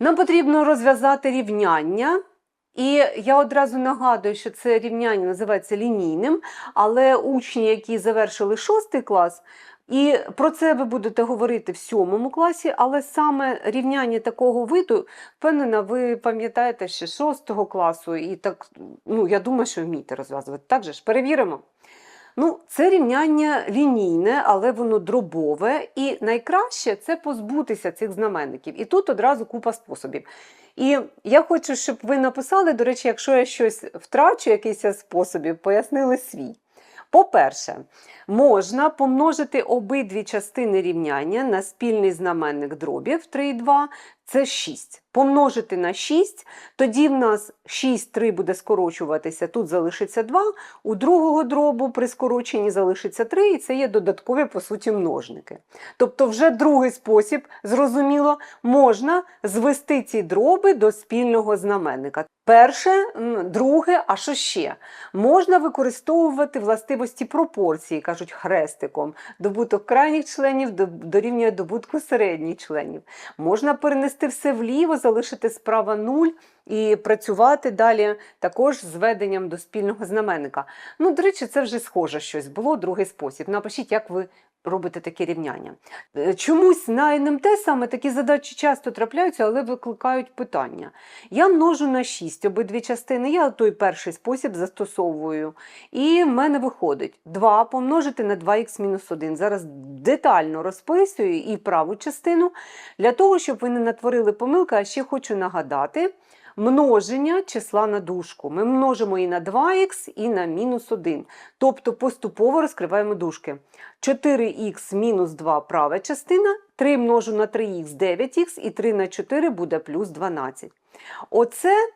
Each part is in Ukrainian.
Нам потрібно розв'язати рівняння. І я одразу нагадую, що це рівняння називається лінійним, але учні, які завершили шостий клас, і про це ви будете говорити в сьомому класі, але саме рівняння такого виду, впевнена, ви пам'ятаєте ще шостого класу, і так, ну, я думаю, що вмієте розв'язувати. Так же ж, перевіримо. Ну, це рівняння лінійне, але воно дробове, і найкраще це позбутися цих знаменників. І тут одразу купа способів. І я хочу, щоб ви написали, до речі, якщо я щось втрачу, якийсь способів, пояснили свій. По-перше, можна помножити обидві частини рівняння на спільний знаменник дробів 3 і 2, це 6. Помножити на 6, тоді в нас 6, 3 буде скорочуватися, тут залишиться 2, у другого дробу при скороченні залишиться 3, і це є додаткові, по суті, множники. Тобто вже другий спосіб, зрозуміло, можна звести ці дроби до спільного знаменника. Перше, друге, а що ще? Можна використовувати властивості пропорції, кажуть хрестиком. Добуток крайніх членів дорівнює добутку середніх членів. Можна перенести все вліво, залишити справа 0 і працювати далі також з веденням до спільного знаменника. Ну, до речі, це вже схоже щось було, другий спосіб. Напишіть, як ви робите таке рівняння. Е, Чомусь на НМТ саме такі задачі часто трапляються, але викликають питання. Я множу на 6 обидві частини, я той перший спосіб застосовую. І в мене виходить 2 помножити на 2х-1. Зараз детально розписую і праву частину для того, щоб ви не натворили помилки, а ще хочу нагадати. Множення числа на дужку. Ми множимо і на 2х, і на мінус 1. Тобто поступово розкриваємо дужки. 4х мінус 2 права частина, 3 множу на 3х 9х, і 3 на 4 буде плюс 12. Оце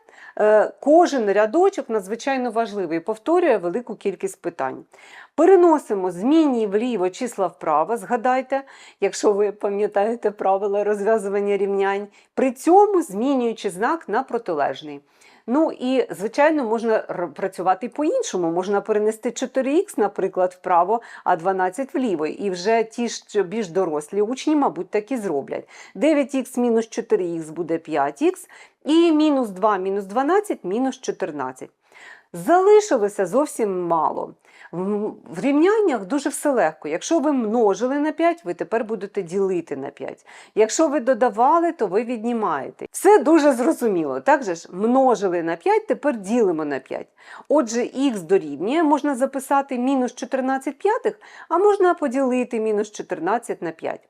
кожен рядочок надзвичайно важливий, повторює велику кількість питань. Переносимо змінні вліво числа вправо, згадайте, якщо ви пам'ятаєте правила розв'язування рівнянь, при цьому змінюючи знак на протилежний. Ну і, звичайно, можна працювати по-іншому. Можна перенести 4х, наприклад, вправо, а 12 вліво. І вже ті, що більш дорослі учні, мабуть, так і зроблять. 9х мінус 4х буде 5х, і мінус 2 мінус 12 мінус 14. Залишилося зовсім мало. В рівняннях дуже все легко. Якщо ви множили на 5, ви тепер будете ділити на 5. Якщо ви додавали, то ви віднімаєте. Все дуже зрозуміло. Так же ж, множили на 5, тепер ділимо на 5. Отже, х дорівнює, можна записати мінус 14 п'ятих, а можна поділити мінус 14 на 5.